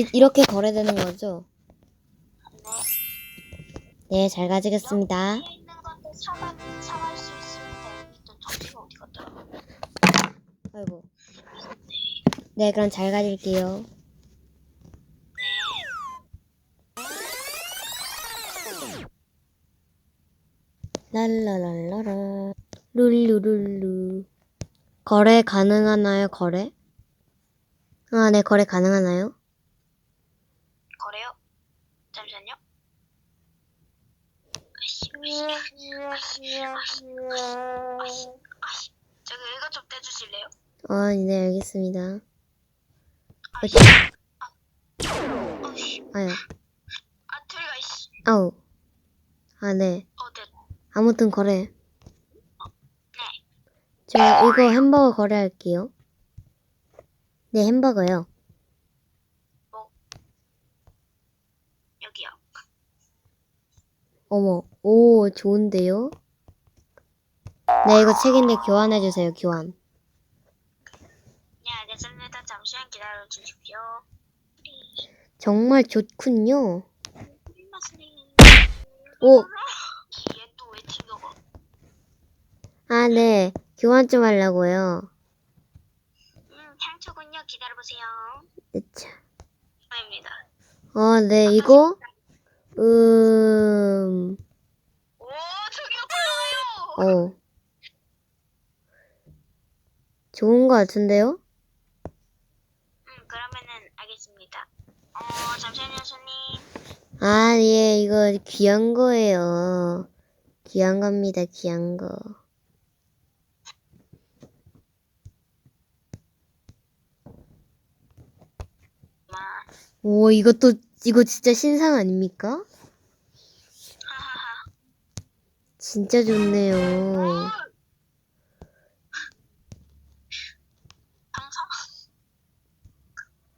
이- 이렇게 거래되는 거죠? 네, 잘 가지겠습니다. 아이고. 네, 그럼 잘 가질게요. 랄라랄라라. 룰루룰루. 거래 가능하나요, 거래? 아, 네, 거래 가능하나요? 거래요? 잠시만요. 저기 이거 좀 떼주실래요? 아, 네, 알겠습니다. 아이씨, 아이씨, 아유, 아 들어가 이씨. 아우. 아, 네. 어, 네. 아무튼 거래. 저 이거 햄버거 거래할게요. 네, 햄버거요. 어머, 오, 좋은데요? 네, 이거 책인데 교환해주세요, 교환. 네, 알겠습니다. 잠시만 기다려 주십시오. 정말 좋군요. 스리마스리. 오? 아, 네. 교환 좀 하려고요. 음, 향초군요. 기다려보세요. 으차. 아닙니다. 어, 네, 이거, 음, 오, 저기요, 불러요. 어. 좋은 거 같은데요? 음, 그러면은 알겠습니다. 어, 잠시만요, 손님. 아, 예, 이거 귀한 거예요. 귀한 겁니다, 귀한 거. 마, 오, 이것도, 이거 진짜 신상 아닙니까? 진짜 좋네요. 오,